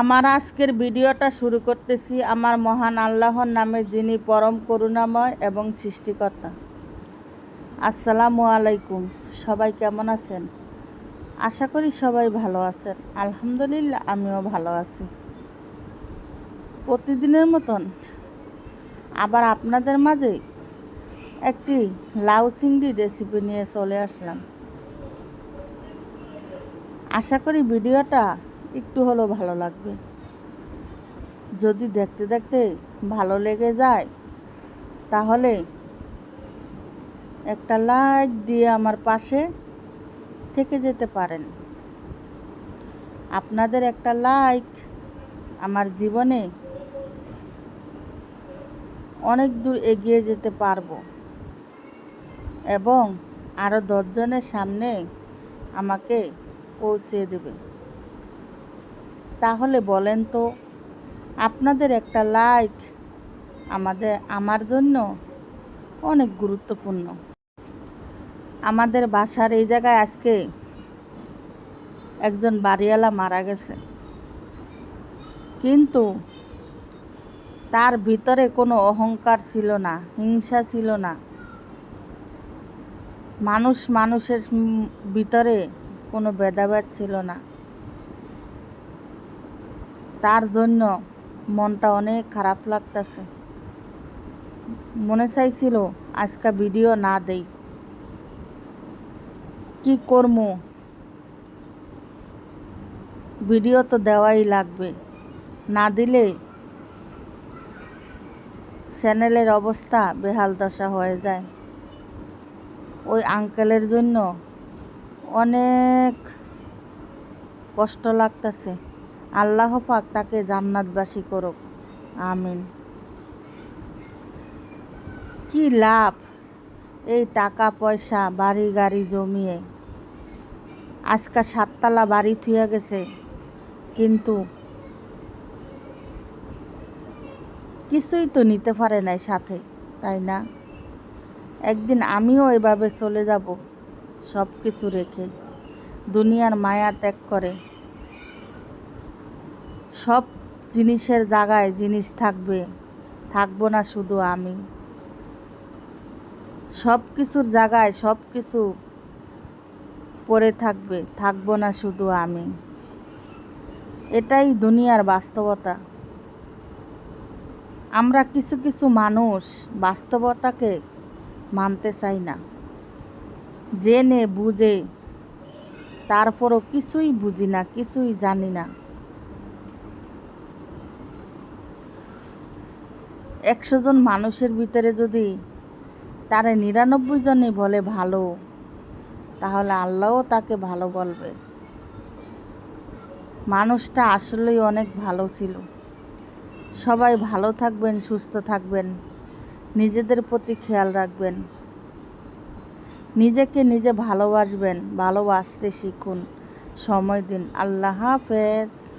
আমার আজকের ভিডিওটা শুরু করতেছি আমার মহান আল্লাহর নামে যিনি পরম করুণাময় এবং সৃষ্টিকর্তা। আসসালামু আলাইকুম। সবাই কেমন আছেন? আশা করি সবাই ভালো আছেন। আলহামদুলিল্লাহ, আমিও ভালো আছি। প্রতিদিনের মতন আবার আপনাদের মাঝে একটি লাউ চিংড়ি রেসিপি নিয়ে চলে আসলাম। আশা করি ভিডিওটা একটু হলেও ভালো লাগবে। যদি দেখতে দেখতে ভালো লেগে যায়, তাহলে একটা লাইক দিয়ে আমার পাশে থেকে যেতে পারেন। আপনাদের একটা লাইক আমার জীবনে অনেক দূর এগিয়ে যেতে পারব এবং আরও দশজনের সামনে আমাকে পৌঁছে দেবে। তাহলে বলেন তো, আপনাদের একটা লাইক আমাদের, আমার জন্য অনেক গুরুত্বপূর্ণ। আমাদের বাসার এই জায়গায় আজকে একজন বাড়িওয়ালা মারা গেছে। কিন্তু তার ভিতরে কোনো অহংকার ছিল না, হিংসা ছিল না। মানুষ মানুষের ভিতরে কোনো ভেদাভেদ ছিল না। তার জন্য মনটা অনেক খারাপ লাগতেছে। মনে চাইছিল, আজকে ভিডিও না দেই। কি করব ভিডিও তো দেওয়াই লাগবে। না দিলে চ্যানেলের অবস্থা বেহাল দশা হয়ে যায়। ওই আঙ্কেলের জন্য অনেক কষ্ট লাগতেছে। আল্লাহ পাক তাকে জান্নাতবাসী করুক। আমিন। কি লাভ? এই টাকা, পয়সা, বাড়ি, গাড়ি জমিয়ে আজকা সাততলা বাড়ি থুয়ে গেছে। কিন্তু কিছুই তো নিতে পারে নাই সাথে, তাই না? একদিন আমিও এভাবে চলে যাব সব কিছু রেখে। দুনিয়ার মায়া ত্যাগ করে। সব জিনিসের জায়গায় জিনিস থাকবে, থাকব না শুধু আমি। সব কিছুর জায়গায় সব কিছু পড়ে থাকবে, থাকব না শুধু আমি। এটাই দুনিয়ার বাস্তবতা। আমরা কিছু কিছু মানুষ বাস্তবতাকে মানতে চাই না। জেনে, বুঝে, তারপরও কিছুই বুঝি না, কিছুই জানি না। একশো জন মানুষের ভিতরে যদি তারে নিরানব্বই জনই বলে ভালো, তাহলে আল্লাহও তাকে ভালো বলবে। মানুষটা আসলেই অনেক ভালো ছিল। সবাই ভালো থাকবেন, সুস্থ থাকবেন, নিজেদের প্রতি খেয়াল রাখবেন, নিজেকে নিজে ভালোবাসবেন, ভালোবাসতে শিখুন। সময় দিন। আল্লাহ হাফেজ।